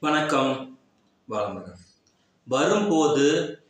வணக்கம். வளமுடன் வரும்போது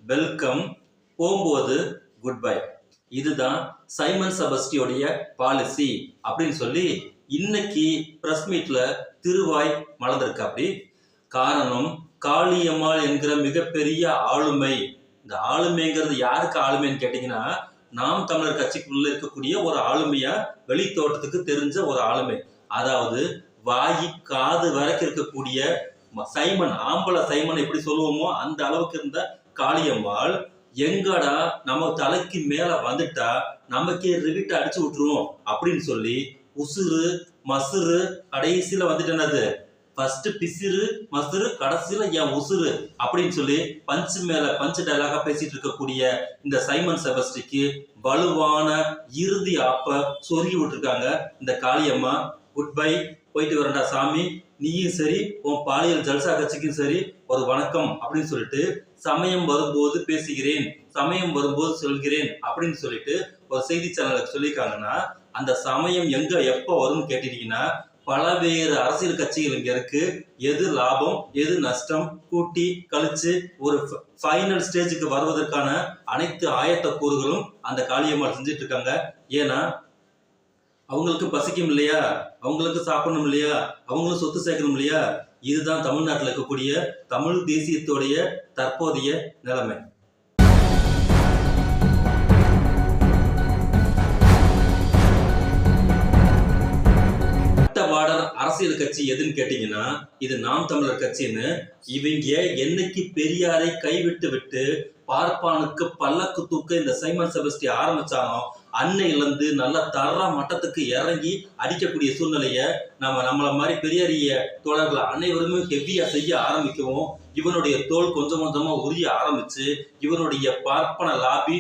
வெல்கம் போகும்போது குட் பை இதுதான் சைமன் சபஸ்டியோடைய பாலிசி அப்படின்னு சொல்லி இன்னைக்கு பிரஸ் மீட்ல திருவாய் மலர்ந்திருக்கு அப்படி. காரணம் காளியம்மாள் என்கிற மிகப்பெரிய ஆளுமை. இந்த ஆளுமைங்கிறது யாருக்கு ஆளுமைன்னு கேட்டிங்கன்னா நாம் தமிழர் கட்சிக்குள்ள இருக்கக்கூடிய ஒரு ஆளுமையா வெளி தோட்டத்துக்கு தெரிஞ்ச ஒரு ஆளுமை. அதாவது வாயி காது வரைக்கும் இருக்கக்கூடிய சைமன் ஆம்பளை சைமன் எப்படி சொல்லுவோமோ அந்த அளவுக்கு இருந்த காளியம்மாள் எங்கடா நம்ம தலைக்கு மேல வந்துட்டா நமக்கே ரிவிட்ட அடிச்சு விட்டுருவோம் அப்படின்னு சொல்லி உசுறு மசுறு கடைசியில வந்துட்டு என்னது? ஃபர்ஸ்ட் பிசிறு மசுறு கடைசியில என் உசுறு அப்படின்னு சொல்லி பஞ்சு மேல பஞ்சு டைலாக பேசிட்டு இருக்கக்கூடிய இந்த சைமன் செபஸ்டிக்கு வலுவான இறுதி ஆப்ப சொருகி விட்டுருக்காங்க இந்த காளியம்மா. குட் பை போயிட்டு வரண்டா சாமி. நீயும் சரி உன் பாலியல் ஜல்சா கட்சிக்கும் சரி ஒரு வணக்கம் அப்படின்னு சொல்லிட்டு சமயம் வரும்போது பேசுகிறேன் சமயம் வரும்போது சொல்கிறேன் அப்படின்னு சொல்லிட்டு ஒரு செய்தி சேனலுக்கு சொல்லியிருக்காங்கன்னா அந்த சமயம் எங்க எப்போ வரும்னு கேட்டிட்டீங்கன்னா பலவேறு அரசியல் கட்சிகள் இங்க இருக்கு. எது லாபம் எது நஷ்டம் கூட்டி கழிச்சு ஒரு ஃபைனல் ஸ்டேஜுக்கு வருவதற்கான அனைத்து ஆயத்த கூறுகளும் அந்த காளியம்மாள் செஞ்சுட்டு இருக்காங்க ஏன்னா அவங்களுக்கு பசிக்கும் இல்லையா? அவங்களுக்கு சாப்பிடணும் இல்லையா? அவங்களும் சொத்து சேர்க்கணும் இல்லையா? இதுதான் தமிழ்நாட்டில் இருக்கக்கூடிய தமிழ் தேசியத்துடைய தற்போதைய நிலைமை. அரசியல் கட்சி எதுன்னு கேட்டீங்கன்னா இது நாம் தமிழர் கட்சின்னு இவங்க என்னைக்கு பெரியாரை கைவிட்டு விட்டு பார்ப்பானுக்கு பல்லக்கு தூக்க இந்த சைமன் செபஸ்டி ஆரம்பிச்சானோ அன்னையிலிருந்து நல்ல தர மட்டத்துக்கு இறங்கி அடிக்கக்கூடிய சூழ்நிலையை நம்ம நம்மளை மாதிரி பெரியாரிய தோழர்கள் அனைவருமே ஹெவியாக செய்ய ஆரம்பிக்கவும் இவனுடைய தோல் கொஞ்சம் கொஞ்சமாக உரிய ஆரம்பித்து இவனுடைய பார்ப்பன லாபி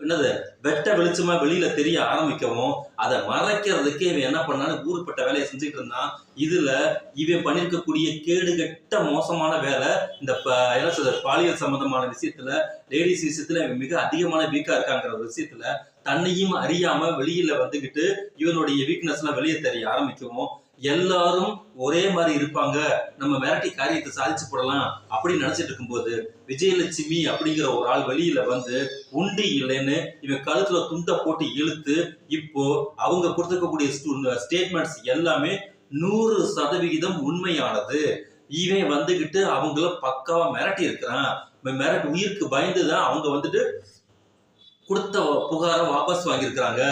என்னது வெட்ட வெளிச்சமா வெளியில தெரிய ஆரம்பிக்கவும் அதை மறைக்கிறதுக்கே இவன் என்ன பண்ணான்னு ஊருப்பட்ட வேலையை செஞ்சுட்டு இருந்தான். இதுல இவன் பண்ணிருக்கக்கூடிய கேடுகெட்ட மோசமான வேலை இந்த ப- என்ன சொல்றது பாலியல் சம்பந்தமான விஷயத்துல லேடிஸ் விஷயத்துல இவன் மிக அதிகமான வீக்கா இருக்காங்கிற ஒரு விஷயத்துல தன்னையும் அறியாம வெளியில வந்துகிட்டு இவனுடைய வீக்னஸ்லாம் வெளியே தெரிய ஆரம்பிக்கவும் எல்லாரும் ஒரே மாதிரி இருப்பாங்க. நம்ம மிரட்டி காரியத்தை சாதிச்சு போடலாம் அப்படின்னு நினைச்சிட்டு இருக்கும்போது விஜயலட்சுமி அப்படிங்கிற ஒரு ஆள் வெளியில வந்து உண்டு இல்லைன்னு இவன் கழுத்துல துண்டை போட்டு இழுத்து இப்போ அவங்க கொடுத்துருக்கக்கூடிய ஸ்டேட்மெண்ட்ஸ் எல்லாமே நூறு சதவிகிதம் உண்மையானது. இவன் வந்துகிட்டு அவங்கள பக்காவா மிரட்டி இருக்கிறான். மிரட்டு மிரட்டி உயிருக்கு பயந்து தான் அவங்க வந்துட்டு கொடுத்த புகாரை வாபஸ் வாங்கியிருக்கிறாங்க.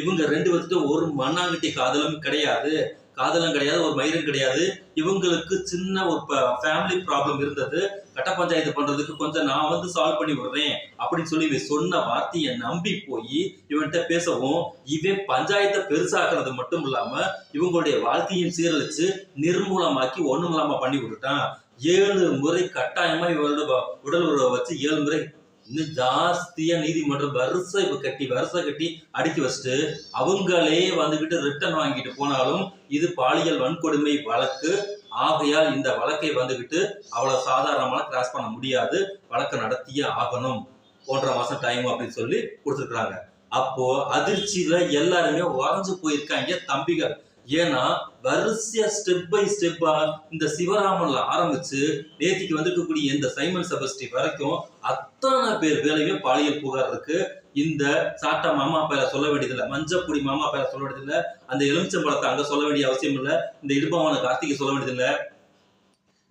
இவங்க ரெண்டு பேர்த்துட்டு ஒரு மண்ணாங்கட்டி காதலும் கிடையாது. காதலும் கிடையாது ஒரு மயிரும் கிடையாது. இவங்களுக்கு சின்ன ஒரு ஃபேமிலி ப்ராப்ளம் இருந்தது. கட்ட பஞ்சாயத்து பண்றதுக்கு கொஞ்சம் நான் வந்து சால்வ் பண்ணி விடுறேன் அப்படின்னு சொல்லி இவன் சொன்ன வார்த்தையை நம்பி போய் இவன்கிட்ட பேசவும் இவன் பஞ்சாயத்தை பெருசாக்குறது மட்டும் இல்லாம இவங்களுடைய வாழ்க்கையும் சீரழிச்சு நிர்மூலமாக்கி ஒண்ணும் இல்லாம பண்ணி விட்டுட்டான். ஏழு முறை கட்டாயமா இவரோட உடல் உறவை வச்சு ஏழு முறை இன்னும் ஜாஸ்தியா நீதிமன்றம் வருஷம் இப்ப கட்டி வருஷம் கட்டி அடுக்கி வச்சுட்டு அவங்களே வந்துகிட்டு ரிட்டர்ன் வாங்கிட்டு போனாலும் இது பாலியல் வன்கொடுமை வழக்கு. ஆகையால் இந்த வழக்கை வந்துகிட்டு அவ்வளவு சாதாரணமான கிராஸ் பண்ண முடியாது. வழக்கு நடத்தியே ஆகணும். ஒன்றரை மாசம் டைம் அப்படின்னு சொல்லி கொடுத்துருக்குறாங்க. அப்போ அதிர்ச்சியில எல்லாருமே உறைஞ்சு போயிருக்காங்க தம்பிகள். ஏன்னா வரிசையா ஸ்டெப் பை ஸ்டெப்பா இந்த சிவராமன்ல ஆரம்பிச்சு நேத்திக்கு வந்திருக்கக்கூடிய இந்த சைமன் செபஸ்டி வரைக்கும் அத்தனை பேர் வேலையுமே பாலியல் புகார் இருக்கு. இந்த சாட்டா மாமா பேரை சொல்ல வேண்டியதில்லை மஞ்சப்பொடி மாமா பேரை சொல்ல வேண்டியதில்லை அந்த எலுமிச்சம்பழத்தை அங்க சொல்ல வேண்டிய அவசியம் இல்லை இந்த இடுபாவன கார்த்திகை சொல்ல வேண்டியதில்லை.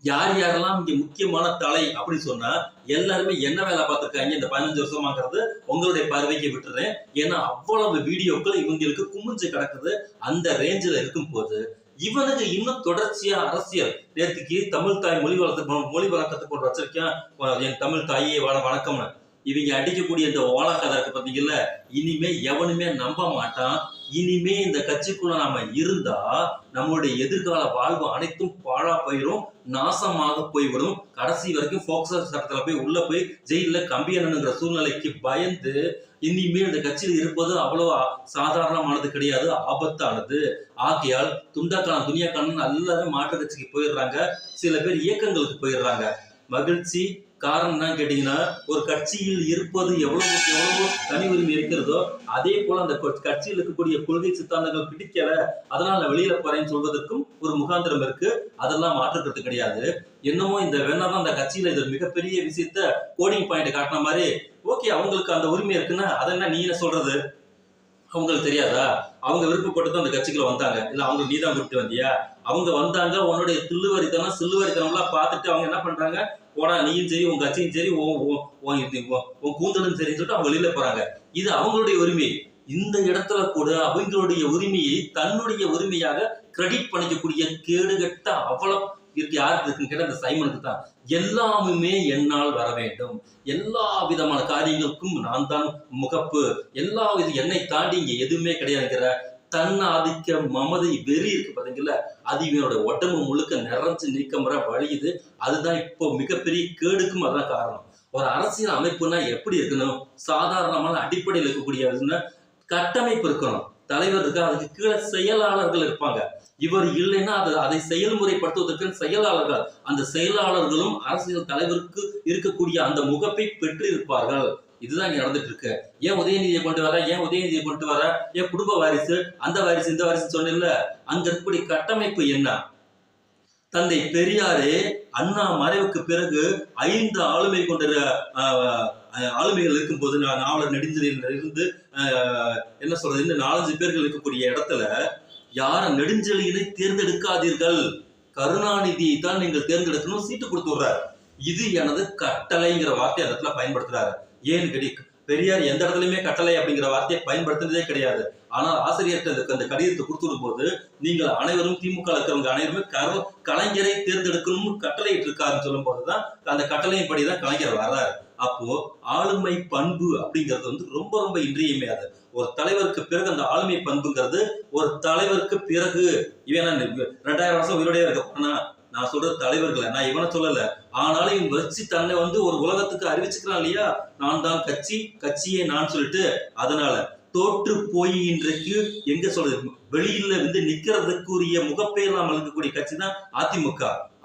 யார் யாரெல்லாம் இங்க முக்கியமான தலை அப்படின்னு சொன்னா எல்லாருமே என்ன வேலை பார்த்துருக்காங்க? இந்த பதினஞ்சு வருஷமாங்கிறது உங்களுடைய பார்வைக்கு விட்டுறேன். ஏன்னா அவ்வளவு வீடியோக்கள் இவங்களுக்கு குமிஞ்சு கிடக்குது. அந்த ரேஞ்சில் இருக்கும் போது இவனுக்கு இன்னும் தொடர்ச்சியா அரசியல். நேற்றுக்கு தமிழ் தாய் மொழி வளர்த்து மொழி வழக்கத்துக்கு கொண்டு வச்சிருக்கேன். என் தமிழ் தாயே வண வணக்கம்னு. இவங்க அடிக்கக்கூடிய இந்த ஓலா கதை இருக்கு பாத்தீங்கல்ல இனிமே எவனுமே நம்ப மாட்டான். இனிமே இந்த கட்சிக்குள்ள நாம இருந்தா நம்மளுடைய எதிர்கால வாழ்வு அனைத்தும் பாழா போயிடும் நாசமாக போய்விடும். கடைசி வரைக்கும் போக்சோ சட்டத்துல போய் உள்ள போய் ஜெயில கம்பி சூழ்நிலைக்கு பயந்து இனிமேல் இந்த கட்சியில் இருப்பது அவ்வளவு சாதாரணமானது கிடையாது ஆபத்தானது. ஆகையால் துண்டாக்கான துணியாக்கான எல்லாரும் மாற்று கட்சிக்கு போயிடுறாங்க. சில பேர் இயக்கங்களுக்கு போயிடுறாங்க. மகிழ்ச்சி காரணம் என்னன்னு கேட்டீங்கன்னா ஒரு கட்சியில் இருப்பது எவ்வளவு எவ்வளவோ தனி உரிமை இருக்கிறதோ அதே போல அந்த கட்சியில் இருக்கக்கூடிய கொள்கை சித்தாந்தங்கள் பிடிக்கல அதனால நான் வெளியில போறேன்னு சொல்வதற்கும் ஒரு முகாந்திரம் இருக்கு. அதெல்லாம் மாற்றுக்கிறது கிடையாது. என்னமோ இந்த வேணாதான் அந்த கட்சியில இது மிகப்பெரிய விஷயத்த கோடிங் பாயிண்ட் காட்டின மாதிரி ஓகே அவங்களுக்கு அந்த உரிமை இருக்குன்னா அதை என்ன நீ என்ன சொல்றது? அவங்களுக்கு தெரியாதா? அவங்க விருப்பப்பட்டு தான் அந்த கட்சிக்குள்ள வந்தாங்க. இல்ல அவங்க நீ தான் கூப்பிட்டு வந்தியா? அவங்க வந்தாங்க உன்னுடைய தில்லுவரித்தனம் சில்லுவரித்தனம்லாம் பார்த்துட்டு அவங்க என்ன பண்றாங்க? போடா நீயும் சரி உன் கட்சியும் சரி உன் உன் கூந்தலும் சரின்னு சொல்லிட்டு அவங்க வெளியில போறாங்க. இது அவங்களுடைய உரிமை. இந்த இடத்துல கூட அவங்களுடைய உரிமையை தன்னுடைய உரிமையாக கிரெடிட் பண்ணிக்கக்கூடிய கேடுகட்ட அவ்வளவு இருக்கு யாருக்கு இருக்குன்னு கேட்டால் இந்த சைமனுக்கு தான். எல்லாமுமே என்னால் வர வேண்டும். எல்லா விதமான காரியங்களுக்கும் நான் தான் முகப்பு. எல்லா இது என்னை தாண்டி இங்க எதுவுமே கிடையாதுங்கிற தன்னாதிக்க மமதை வெறி இருக்கு பாத்தீங்களா அது இவனோட உடம்பு முழுக்க நிறைஞ்சு நீக்கமுறை வழியுது. அதுதான் இப்போ மிகப்பெரிய கேடுக்கும் அதான் காரணம். ஒரு அரசியல் அமைப்புனா எப்படி இருக்கணும்? சாதாரணமான அடிப்படையில் இருக்கக்கூடிய கட்டமைப்பு இருக்கணும் தலைவர் இருக்கா அதுக்கு கீழே செயலாளர்கள் இருப்பாங்க. இவர் இல்லைன்னா அதை அதை செயல்முறைப்படுத்துவதற்கு செயலாளர்கள். அந்த செயலாளர்களும் அரசியல் தலைவருக்கு இருக்கக்கூடிய அந்த முகப்பை பெற்று இருப்பார்கள் இதுதான் இங்க நடந்துட்டு இருக்கு ஏன் உதயநிதியை கொண்டு வர ஏன் உதயநிதியை கொண்டு வர? ஏன் குடும்ப வாரிசு அந்த வாரிசு இந்த வாரிசு சொன்ன அங்க இருக்கக்கூடிய கட்டமைப்பு என்ன? தந்தை பெரியாரே அண்ணா மறைவுக்கு பிறகு ஐந்து ஆளுமை கொண்ட ஆளுமைகள் இருக்கும்போது நான் நாவலர் நெடுஞ்செழியன்ல இருந்து ஆஹ், என்ன சொல்றது இந்த நாலஞ்சு பேர்கள் இருக்கக்கூடிய இடத்துல யார நெடுஞ்செழியனை தேர்ந்தெடுக்காதீர்கள். கருணாநிதியை தான் நீங்கள் தேர்ந்தெடுக்கணும் சீட்டு கொடுத்து விடுறாரு. இது எனது கட்டளைங்கிற வார்த்தை இடத்துல பயன்படுத்துறாரு. ஏன்னு கேட்டி பெரியார் எந்த இடத்துலயுமே கட்டளை அப்படிங்கிற வார்த்தையை பயன்படுத்துனதே கிடையாது. ஆனால் ஆசிரியர்கிட்ட அந்த- அந்த கடிதத்தை கொடுத்துடும் போது நீங்கள் அனைவரும் திமுக இருக்கிறவங்க அனைவருமே கரு கலைஞரை தேர்ந்தெடுக்கணும்னு கட்டளையிட்டு இருக்காருன்னு சொல்லும் போதுதான் அந்த கட்டளையின் படிதான் கலைஞர் வர்றாரு. அப்போ ஆளுமை பண்பு அப்படிங்கிறது வந்து ரொம்ப ரொம்ப இன்றியமையாது. ஒரு தலைவருக்கு பிறகு அந்த ஆளுமை பண்புங்கிறது ஒரு தலைவருக்கு பிறகு. இவன் ரெண்டாயிரம் வருஷம் உயிரோடய இருக்க போனா நான் சொல்றது தலைவர்களை நான் இவனை சொல்லல. ஆனாலும் இவன் வச்சு தன்னை வந்து ஒரு உலகத்துக்கு அறிவிச்சுக்கிறான் இல்லையா? நான் தான் கட்சி கட்சியே நான் சொல்லிட்டு அதனால தோற்று போய் இன்றைக்கு எங்க சொல்றது? வெளியில வந்து நிக்கிறதுக்குரிய முகப்பெயர் நாம் இருக்கக்கூடிய கட்சி தான் அதிமுக.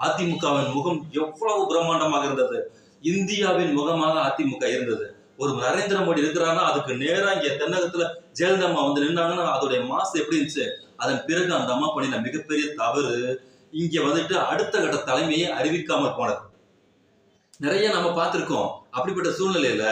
அதிமுகவின் முகம் எவ்வளவு பிரம்மாண்டமாக இருந்தது? இந்தியாவின் முகமாக அதிமுக இருந்தது. ஒரு நரேந்திர மோடி இருக்கிறான்னா அதுக்கு நேரம் இங்க தென்னகத்துல ஜெயலலிதா அம்மா வந்து நின்னாங்கன்னா அதோடைய மாசு எப்படி இருந்துச்சு? அதன் பிறகு அந்த அம்மா பண்ணின மிகப்பெரிய தவறு இங்க வந்துட்டு அடுத்த கட்ட தலைமையை அறிவிக்காமல் போனது. நிறைய நம்ம பார்த்துருக்கோம். அப்படிப்பட்ட சூழ்நிலையில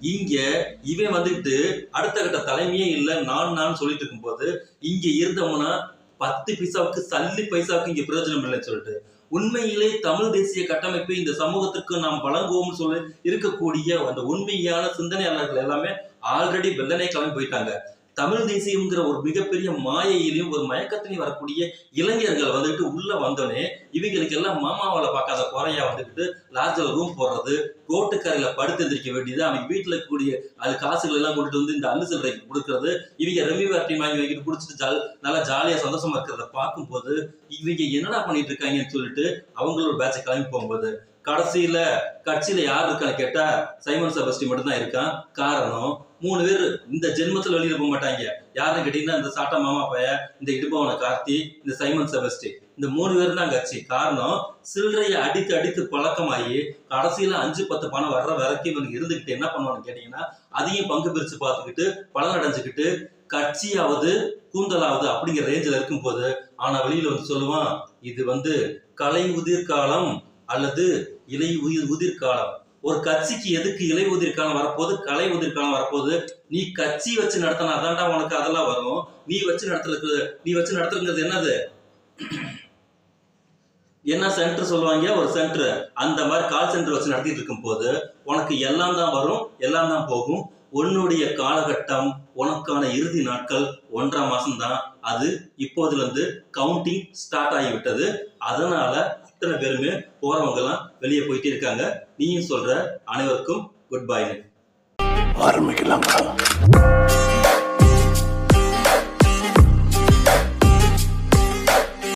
இங்க இவன் வந்துட்டு அடுத்த கட்ட தலைமையே இல்லை நான் நான் சொல்லிட்டு இருக்கும்போது இங்க இருந்தோம்னா பத்து பைசாவுக்கு சல்லி பைசாவுக்கு இங்க பிரயோஜனம் இல்லைன்னு சொல்லிட்டு உண்மையிலே தமிழ் தேசிய கட்டமைப்பு இந்த சமூகத்துக்கு நாம் வழங்குவோம்னு சொல்லி இருக்கக்கூடிய அந்த உண்மையான சிந்தனையாளர்கள் எல்லாமே ஆல்ரெடி வெள்ளனே கிளம்பி போயிட்டாங்க. தமிழ் தேசியம்ங்கிற ஒரு மிகப்பெரிய மாயையிலையும் ஒரு மயக்கத்திலையும் வரக்கூடிய இளைஞர்கள் வந்துட்டு உள்ள வந்தோடனே இவங்களுக்கு எல்லாம் மாமாவால பார்க்காத குறையா வந்துக்கிட்டு லாட்ஜில் ரூம் போடுறது ரோட்டுக்கரையில படுத்து எந்திரிக்க வேண்டியது அவங்க வீட்டில் இருக்கக்கூடிய அது காசுகள் எல்லாம் கொண்டுட்டு வந்து இந்த அள்ளு சில்லறைக்கு கொடுக்கறது இவங்க ரெமி வாட்டி வாங்கி வைக்கிட்டு குடிச்சிட்டு ஜால் நல்லா ஜாலியா சந்தோஷமா இருக்கிறத பார்க்கும்போது இவங்க என்னடா பண்ணிட்டு இருக்காங்கன்னு சொல்லிட்டு அவங்களோட பேட்சை கிளம்பி போகும்போது கடைசியில கட்சியில யார் இருக்கான்னு கேட்டா சைமன் செபஸ்டி மட்டும்தான் இருக்கான். காரணம் மூணு பேர் இந்த ஜென்மத்துல வெளியில போக மாட்டாங்க. யாருன்னு கேட்டீங்கன்னா இந்த சாட்டா மாமா பைய இந்த இடுபவன கார்த்தி இந்த சைமன் செபஸ்டி. இந்த மூணு பேர் தான் கட்சி. காரணம் சில்லறையை அடித்து அடித்து பழக்கமாகி கடைசியில அஞ்சு பத்து பணம் வர்ற வரைக்கும் இவனுக்கு இருந்துகிட்டு என்ன பண்ணுவான்னு கேட்டீங்கன்னா அதையும் பங்கு பிரிச்சு பார்த்துக்கிட்டு பலன் அடைஞ்சுக்கிட்டு கட்சியாவது கூந்தலாவது அப்படிங்கிற ரேஞ்சில் இருக்கும்போது ஆனா வெளியில வந்து சொல்லுவான் இது வந்து கலை உதிர்காலம் அல்லது இலை உயிர் உதிர்காலம். ஒரு கட்சிக்கு எதுக்கு இலை உதிர்காலம் வரப்போகுது கலை உதிர்காலம் வரப்போகுது? நீ கட்சி வச்சு நடத்தினா அதான்டா உனக்கு அதெல்லாம் வரும். நீ வச்சு நடத்துறது நீ வச்சு நடத்துறது என்னது? என்ன சென்டர் சொல்லுவாங்க? ஒரு சென்டர் அந்த மாதிரி கால் சென்டர் வச்சு நடத்திட்டு இருக்கும் போது உனக்கு எல்லாம் தான் வரும் எல்லாம் தான் போகும். உன்னுடைய காலகட்டம் உனக்கான இறுதி நாட்கள் ஒன்றாம் மாசம் தான் அது இப்போதுல இருந்து கவுண்டிங் ஸ்டார்ட் ஆகிவிட்டது. அதனால அத்தனை பேருமே போறவங்க எல்லாம் வெளியே போயிட்டே இருக்காங்க. நீயும் சொல்ற அனைவருக்கும் குட் பை ஆரம்பிக்கலாம்.